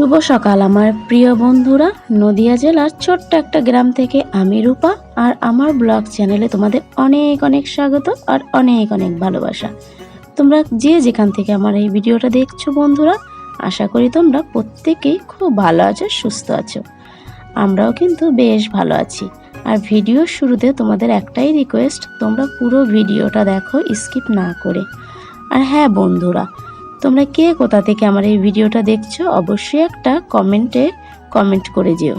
শুভ সকাল, আমার প্রিয় বন্ধুরা। নদিয়া জেলার ছোট্ট একটা গ্রাম থেকে আমি রূপা, আর আমার ব্লগ চ্যানেলে তোমাদের অনেক অনেক স্বাগত আর অনেক অনেক ভালোবাসা। তোমরা যে যেখান থেকে আমার এই ভিডিওটা দেখছ বন্ধুরা, আশা করি তোমরা প্রত্যেকেই খুব ভালো আছো, সুস্থ আছো। আমরাও কিন্তু বেশ ভালো আছি। আর ভিডিওর শুরুতে তোমাদের একটাই রিকোয়েস্ট তোমরা পুরো ভিডিওটা দেখো স্কিপ না করে। আর হ্যাঁ বন্ধুরা তোমরা কে কোথা থেকে আমার এই ভিডিওটা দেখছ, অবশ্যই একটা কমেন্টে কমেন্ট করে যেও।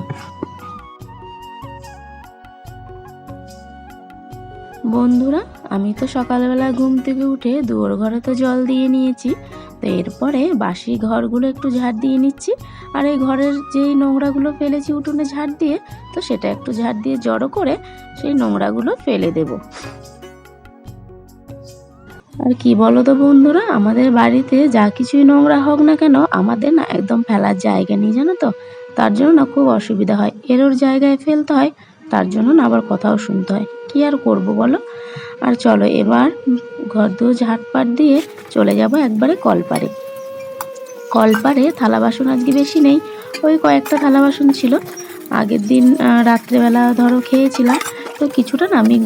বন্ধুরা, আমি তো সকালবেলা ঘুম থেকে উঠে দুয়ার ঘরে তো জল দিয়ে নিয়েছি, তো এরপরে বাসি ঘরগুলো একটু ঝাড় দিয়ে নিচ্ছি, আর এই ঘরের যেই নোংরাগুলো ফেলেছি উঠোনে ঝাড় দিয়ে, তো সেটা একটু ঝাড় দিয়ে জড়ো করে সেই নোংরাগুলো ফেলে দেবো। আর কি বলো তো বন্ধুরা, আমাদের বাড়িতে যা কিছুই নোংরা হোক না কেন, আমাদের না একদম ফেলার জায়গা নেই, জানো তো। তার জন্য না খুব অসুবিধা হয়। এর ওর জায়গায় ফেলতে হয়, তার জন্য না আবার কথাও শুনতে হয়। কি আর করব বলো? আর চলো এবার ঘর দুয়ার ঝাটপাট দিয়ে চলে যাব একবারে কলপারে। কলপারে থালা বাসন আজকে বেশি নেই, ওই কয়েকটা থালা বাসন ছিল। আগের দিন রাত্রেবেলা ধরো খেয়েছিলাম, তো কিছুটা না আমি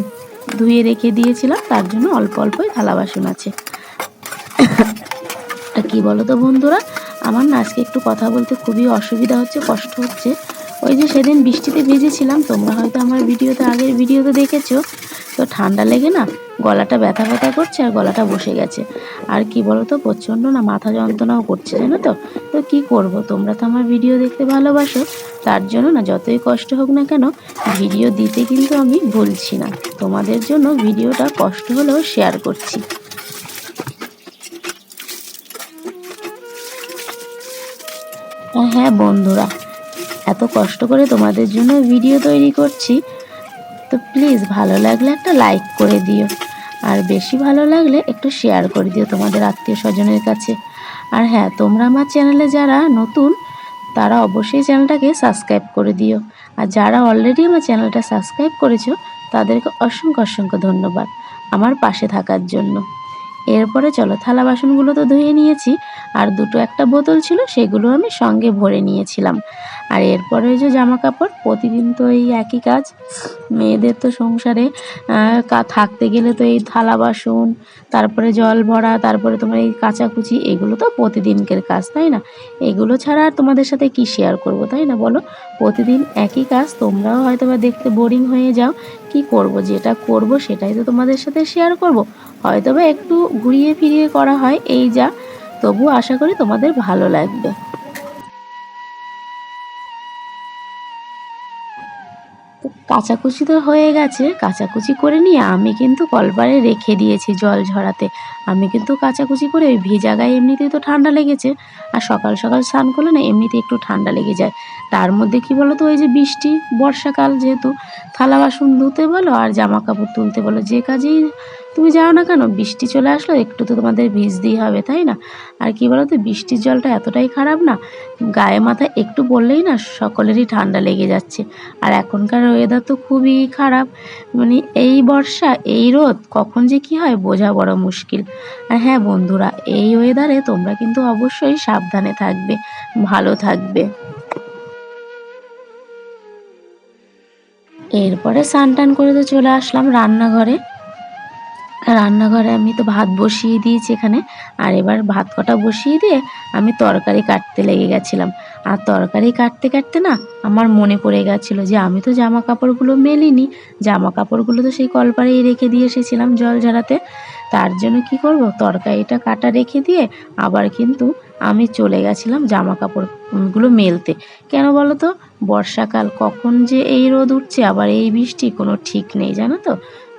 ধুয়ে রেখে দিয়েছিলাম, তার জন্য অল্প অল্পই থালা বাসন আছে। কি বলো তো বন্ধুরা? আমার না আজকে একটু কথা বলতে খুবই অসুবিধা হচ্ছে, কষ্ট হচ্ছে। ওই যে সেদিন বৃষ্টিতে ভিজেছিলাম, তোমরা হয়তো আমার ভিডিওতে আগের ভিডিওতে দেখেছ। তো ঠান্ডা লেগে না গলাটা ব্যথা ব্যথা করছে আর গলাটা বসে গেছে। আর কি বলো তো প্রচণ্ড না মাথা যন্ত্রণাও করছে, জানো তো? তো কি করব? তোমরা তো আমার ভিডিও দেখতে ভালোবাসো, তার জন্য না যতই কষ্ট হোক না কেন ভিডিও দিতে কিন্তু আমি ভুলছি না। তোমাদের জন্য ভিডিওটা কষ্ট হলেও শেয়ার করছি। হ্যাঁ বন্ধুরা এত কষ্ট করে তোমাদের জন্য ভিডিও তৈরি করছি। তো প্লিজ ভালো লাগলে একটা লাইক করে দিও। আর বেশি ভালো লাগলে একটু শেয়ার করে দিও তোমাদের আত্মীয় স্বজনের কাছে। আর হ্যাঁ তোমরা আমার চ্যানেলে যারা নতুন, তারা অবশ্যই চ্যানেলটাকে সাবস্ক্রাইব করে দিও। আর যারা অলরেডি আমার চ্যানেলটা সাবস্ক্রাইব করেছ, তাদেরকে অসংখ্য অসংখ্য ধন্যবাদ আমার পাশে থাকার জন্য। এরপরে চলো থালা বাসনগুলো তো ধুয়ে নিয়েছি, আর দুটো একটা বোতল ছিল সেগুলো আমি সঙ্গে ভরে নিয়েছিলাম। আর এরপরে যে জামা কাপড় প্রতিদিন তো এই একই কাজ। মেয়েদের তো সংসারে থাকতে গেলে তো এই থালা বাসন, তারপরে জল ভরা, তারপরে তোমার এই কাচাকুচি, এগুলো তো প্রতিদিনকের কাজ, তাই না? এগুলো ছাড়া আর তোমাদের সাথে কি শেয়ার করব, তাই না বলো? প্রতিদিন একই কাজ, তোমরাও হয়তো বা দেখতে বোরিং হয়ে যাও কি করব, যেটা করব সেটাই তো তোমাদের সাথে শেয়ার করব। হয়তো বা একটু ঘুরিয়ে ফিরিয়ে করা হয়, এই যা। তবু আশা করি তোমাদের ভালো লাগবে। কাচাকুচি তো হয়ে গেছে। কাচাকুচি করে নিয়ে আমি কিন্তু কলবারে রেখে দিয়েছি জল ঝরাতে। আমি কিন্তু কাচাকুচি করে ওই ভেজা গায়ে এমনিতেই তো ঠান্ডা লেগেছে। আর সকাল সকাল স্নান করলে না এমনিতে একটু ঠান্ডা লেগে যায়। তার মধ্যে কি বলো তো, ওই যে বৃষ্টি, বর্ষাকাল যেহেতু, থালা বাসন ধুতে বলো আর জামা কাপড় তুলতে বলো, যে কাজেই তুমি যাও না কেন? বৃষ্টি চলে আসলো, একটু তো তোমাদের ভিজতেই হবে, তাই না? আর কি বলো তো বৃষ্টির জলটা এতটাই খারাপ না, গায়ে মাথায় একটু পড়লেই না সকলেরই ঠান্ডা লেগে যাচ্ছে। আর এখনকার ওয়েদার তো খুবই খারাপ মানে এই বর্ষা, এই রোদ, কখন যে কি হয় বোঝা বড় মুশকিল। আর হ্যাঁ বন্ধুরা, এই ওয়েদারে তোমরা কিন্তু অবশ্যই সাবধানে থাকবে, ভালো থাকবে। এরপরে স্নান টান করে তো চলে আসলাম রান্নাঘরে। রান্নাঘরে আমি তো ভাত বসিয়ে দিয়েছি এখানে। আর এবার ভাত কটা বসিয়ে দিয়ে আমি তরকারি কাটতে লেগে গেছিলাম। আর তরকারি কাটতে কাটতে না আমার মনে পড়ে গেছিল যে আমি তো জামা কাপড়গুলো মেলিনি। জামা কাপড়গুলো তো সেই কলপারেই রেখে দিয়ে এসেছিলাম জল ঝরাতে। তার জন্য কি করব? তরকারিটা কাটা রেখে দিয়ে আবার কিন্তু আমি চলে গেছিলাম জামা কাপড়গুলো মেলতে। কেন বলো তো বর্ষাকাল কখন যে এই রোদ উঠছে, আবার এই বৃষ্টি কোনো ঠিক নেই, জানো তো?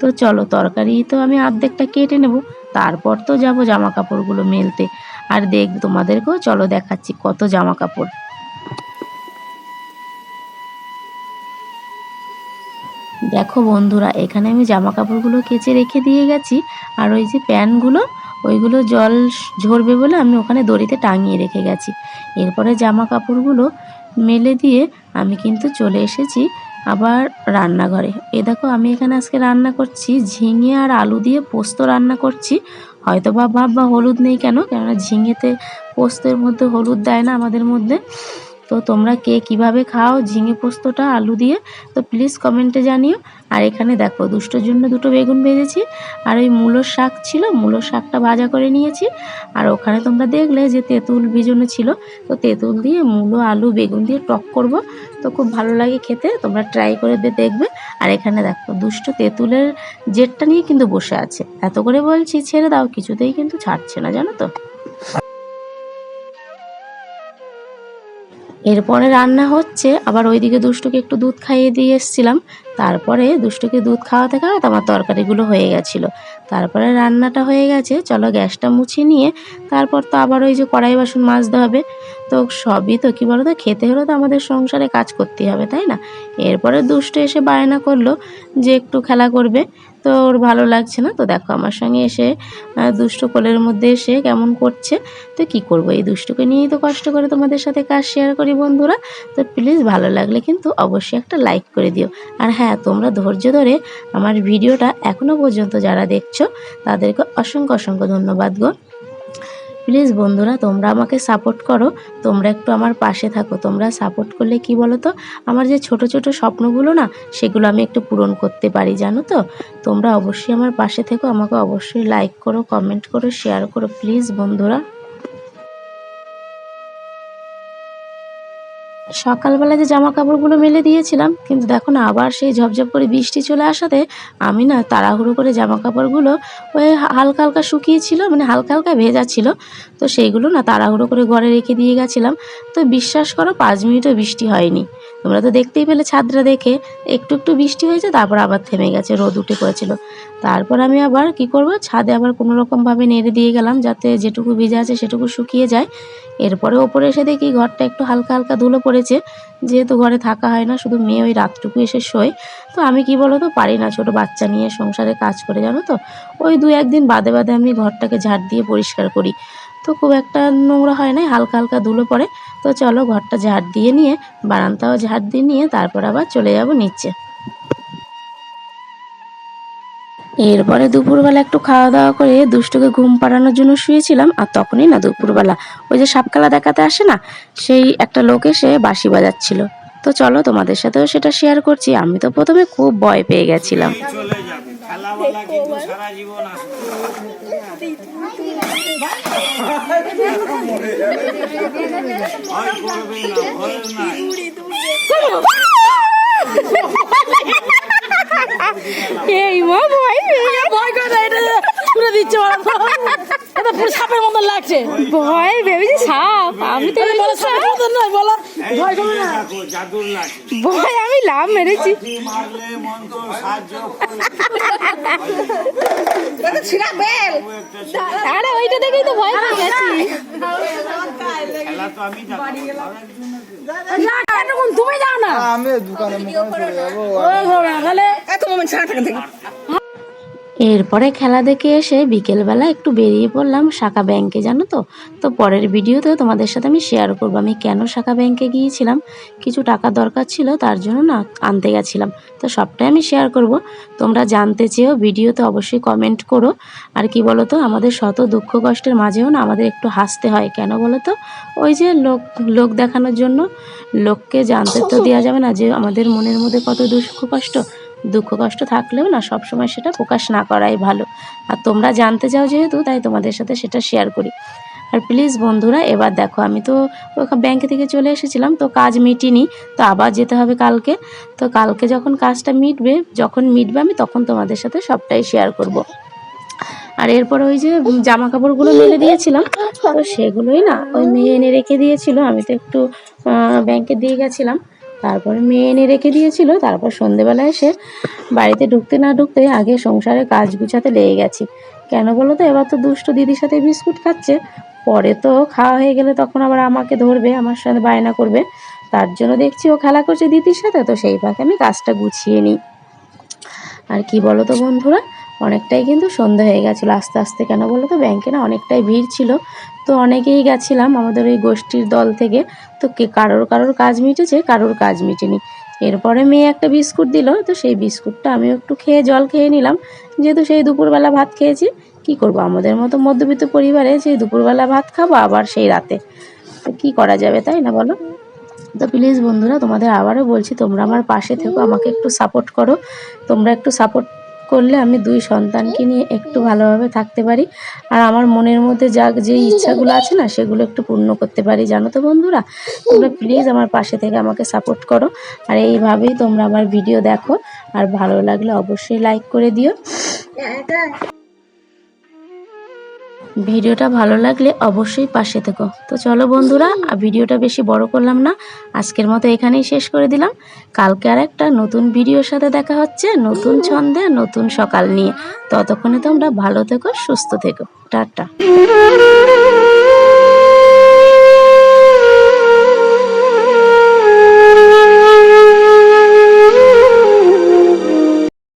তো চলো তরকারি তো আমি অর্ধেকটা কেটে নেব। তারপর তো যাব জামা কাপড়গুলো মেলতে। আর দেখ, তোমাদেরকেও চলো দেখাচ্ছি কত জামা কাপড় দেখো বন্ধুরা, এখানে আমি জামা কাপড়গুলো কেচে রেখে দিয়ে গেছি। আর ওই যে প্যান্টগুলো ওইগুলো জল ঝরবে বলে আমি ওখানে দড়িতে টাঙিয়ে রেখে গেছি। এরপরে জামা কাপড়গুলো মেলে দিয়ে আমি কিন্তু চলে এসেছি আবার রান্নাঘরে। এ দেখো, আমি এখানে আজকে রান্না করছি ঝিঙে আর আলু দিয়ে পোস্ত রান্না করছি। হয়তো বা ভাব বা হলুদ নেই কেন? কেননা ঝিঙেতে পোস্তের মধ্যে হলুদ দেয় না আমাদের মধ্যে। তো তোমরা কে কীভাবে খাও, ঝিঙে পোস্তটা, আলু দিয়ে, তো প্লিজ কমেন্টে জানিও। আর এখানে দেখো দুটোর জন্য দুটো বেগুন ভেজেছি। আর ওই মূলোর শাক ছিল মূলোর শাকটা ভাজা করে নিয়েছি। আর ওখানে তোমরা দেখলে যে তেঁতুল ভিজানো ছিল, তো তেঁতুল দিয়ে মূলো, আলু, বেগুন দিয়ে টক করব। তো খুব ভালো লাগে খেতে, তোমরা ট্রাই করে দেখবে। আর এখানে দেখো, দুষ্ট তেঁতুলের জেটটা নিয়ে কিন্তু বসে আছে। এত করে বলছি, ছেড়ে দাও, কিছুতেই কিন্তু ছাড়ছে না, জানো তো? এরপরে রান্না হচ্ছে, আবার ওইদিকে দুষ্টুকে একটু দুধ খাইয়ে দিয়ে এসেছিলাম। তারপরে দুষ্টুকে দুধ খাওয়াতে খাওয়াতে আমার তরকারিগুলো হয়ে গেছিল। তারপরে রান্নাটা হয়ে গেছে, চলো গ্যাসটা মুছিয়ে নিয়ে তারপর তো আবার ওই যে কড়াই বাসন মাজতে হবে। তো সবই তো, কী বলো তো খেতে হলে তো আমাদের সংসারে কাজ করতেই হবে, তাই না? এরপরে দুষ্টু এসে বায়না করল যে একটু খেলা করবে। তো ওর ভালো লাগছে না। তো দেখো আমার সঙ্গে এসে দুষ্ট কোলের মধ্যে এসে কেমন করছে, তো কি করব? এই দুষ্টুকে নিয়েই তো কষ্ট করে তোমাদের সাথে কাজ শেয়ার করি বন্ধুরা। তো প্লিজ ভালো লাগলে কিন্তু অবশ্যই একটা লাইক করে দিও। আর হ্যাঁ তোমরা ধৈর্য ধরে আমার ভিডিওটা এখনও পর্যন্ত যারা দেখছ, তাদেরকে অসংখ্য অসংখ্য ধন্যবাদ গো। প্লিজ বন্ধুরা, তোমরা আমাকে সাপোর্ট করো। তোমরা একটু আমার পাশে থাকো। তোমরা সাপোর্ট করলে কি বলো তো আমার যে ছোট ছোট স্বপ্নগুলো না, সেগুলো আমি একটু পূরণ করতে পারি, জানো তো? তোমরা অবশ্যই আমার পাশে থেকো। আমাকে অবশ্যই লাইক করো কমেন্ট করো শেয়ার করো প্লিজ বন্ধুরা। সকালবেলা যে জামা কাপড়গুলো মেলে দিয়েছিলাম, কিন্তু দেখো না, আবার সেই ঝপঝপ করে বৃষ্টি চলে আসাতে আমি না তাড়াহুড়ো করে জামা কাপড়গুলো ওই হালকা হালকা শুকিয়েছিল মানে হালকা হালকা ভেজা ছিল। তো সেইগুলো না তাড়াহুড়ো করে ঘরে রেখে দিয়ে গেছিলাম। তো বিশ্বাস করো, পাঁচ মিনিটও বৃষ্টি হয়নি। তোমরা তো দেখতেই পেলে ছাদটা দেখে একটু একটু বৃষ্টি হয়েছে, তারপর আবার থেমে গেছে, রোদ উঠে পড়েছিল। তারপর আমি আবার কি করব, ছাদে আবার কোনো রকমভাবে নেড়ে দিয়ে গেলাম যাতে যেটুকু ভিজে আছে সেটুকু শুকিয়ে যায়। এরপরে ওপরে এসে দেখি ঘরটা একটু হালকা হালকা ধুলো পড়েছে, যেহেতু ঘরে থাকা হয় না, শুধু মেয়ে ওই রাতটুকু এসে শোয়। তো আমি কি বলো তো পারি না ছোট বাচ্চা নিয়ে সংসারে কাজ করে, জানো তো? ওই দু একদিন বাদে বাদে আমি ঘরটাকে ঝাড় দিয়ে পরিষ্কার করি। তো খুব একটা নোংরা হয় না হালকা হালকা ধুলো পড়ে। তো চলো ঘরটা ঝাড় দিয়ে নিয়ে, বারান্দাও ঝাড় দিয়ে নিয়ে তারপর আবার চলে যাব নিচে। এরপরে দুপুরবেলা একটু খাওয়া দাওয়া করে দুষ্টুকে ঘুম পাড়ানোর জন্য শুয়েছিলাম, আর তখনই না দুপুরবেলা, ওই যে সাপকালা দেখাতে আসে না, সেই একটা লোক এসে বাঁশি বাজাচ্ছিল। তো চলো তোমাদের সাথেও সেটা শেয়ার করছি, আমি তো প্রথমে খুব ভয় পেয়ে গেছিলাম চলে যাবে খেলাবেলা কিন্তু সারা জীবন আসবে ভয় করবে না ভয় নাই এই মা ভয় ভয় করে দিচ্ছে পুরো সাপের মতন লাগছে। ভয় ভেবেছি সাপ আমি তো বলো সাপের মতন নয় বলো। ভয় করবে না। ভয় আমি লাভ মেরেছি। আরে ওইটা দেখেই তো ভয় পেয়ে গেছি। খেলা তো আমি যাব না, এরকম তুমি যাও না। আমি দোকানে তাহলে এত মোমেন্ট ছাড়া থেকে। এরপরে খেলা দেখে এসে বিকেলবেলা একটু বেরিয়ে পড়লাম শাখা ব্যাংকে, জানো তো? তো পরের ভিডিওতেও তোমাদের সাথে আমি শেয়ার করব। আমি কেন শাখা ব্যাংকে গিয়েছিলাম? কিছু টাকা দরকার ছিল, তার জন্য না আনতে গেছিলাম। তো সবটাই আমি শেয়ার করব। তোমরা জানতে চেয়েও ভিডিওতে অবশ্যই কমেন্ট করো। আর কি বলো তো আমাদের শত দুঃখ কষ্টের মাঝেও না আমাদের একটু হাসতে হয়। কেন বলো তো ওই যে লোক লোক দেখানোর জন্য, লোককে জানতে তো দেওয়া যাবে না যে আমাদের মনের মধ্যে কত দুঃখ কষ্ট। দুঃখ কষ্ট থাকলেও না, সবসময় সেটা প্রকাশ না করাই ভালো। আর তোমরা জানতে চাও যেহেতু, তাই তোমাদের সাথে সেটা শেয়ার করি। আর প্লিজ বন্ধুরা, এবার দেখো, আমি তো ব্যাংকে থেকে চলে এসেছিলাম, তো কাজ মিটিনি, তো আবার যেতে হবে কালকে। তো কালকে যখন কাজটা মিটবে, যখন মিটবে আমি তখন তোমাদের সাথে সবটাই শেয়ার করব। আর এরপর ওই যে জামা কাপড়গুলো মেলে দিয়েছিলাম, তো সেগুলোই না, ওই মেয়ে এনে রেখে দিয়েছিল, আমি তো একটু ব্যাংকে দিয়ে গেছিলাম। তারপরে মেয়ে এনে রেখে দিয়েছিল, তারপর সন্ধেবেলা এসে বাড়িতে ঢুকতে না ঢুকতে আগে সংসারে কাজ গুছাতে লেগে গেছি। কেন বলো তো, এবার তো দুষ্ট দিদির সাথে বিস্কুট খাচ্ছে। পরে তো খাওয়া হয়ে গেলে তখন আবার আমাকে ধরবে, আমার সাথে বায়না করবে। তার জন্য দেখছি ও খেলা করছে দিদির সাথে, তো সেই ফাঁকে আমি কাজটা গুছিয়ে নিই। আর কি বলো তো বন্ধুরা? অনেকটাই কিন্তু সন্ধে হয়ে গেছিল। আস্তে আস্তে কেন বলো তো? ব্যাংকে না অনেকটাই ভিড় ছিল। তো অনেকেই গেছিলাম আমাদের ওই গোষ্ঠীর দল থেকে। তো কে কারোর কারোর কাজ মিটেছে, কারোর কাজ মিটেনি। এরপরে মেয়ে একটা বিস্কুট দিল। তো সেই বিস্কুটটা আমিও একটু খেয়ে জল খেয়ে নিলাম। যেহেতু সেই দুপুরবেলা ভাত খেয়েছি, কি করব? আমাদের মতো মধ্যবিত্ত পরিবারে সেই দুপুরবেলা ভাত খাব আবার সেই রাতে। তো কী করা যাবে তাই না বলো? তো প্লিজ বন্ধুরা, তোমাদের আবারও বলছি, তোমরা আমার পাশে থেকো, আমাকে একটু সাপোর্ট করো। তোমরা একটু সাপোর্ট করলে আমি দুই সন্তানকে নিয়ে একটু ভালোভাবে থাকতে পারি। আর আমার মনের মধ্যে যা, যে ইচ্ছাগুলো আছে না, সেগুলো একটু পূর্ণ করতে পারি। জানো তো বন্ধুরা, তোমরা প্লিজ আমার পাশে থেকে আমাকে সাপোর্ট করো। আর এইভাবেই তোমরা আমার ভিডিও দেখো। আর ভালো লাগলে অবশ্যই লাইক করে দিও। ভিডিওটা ভালো লাগলে অবশ্যই পাশে থেকো। তো চলো বন্ধুরা, আর ভিডিওটা বেশি বড় করলাম না, আজকের মতো এখানেই শেষ করে দিলাম। কালকে আর একটা নতুন ভিডিওর সাথে দেখা হচ্ছে, নতুন ছন্দে, নতুন সকাল নিয়ে। ততক্ষণে তোমরা ভালো থেকো, সুস্থ থেকো। টাটা।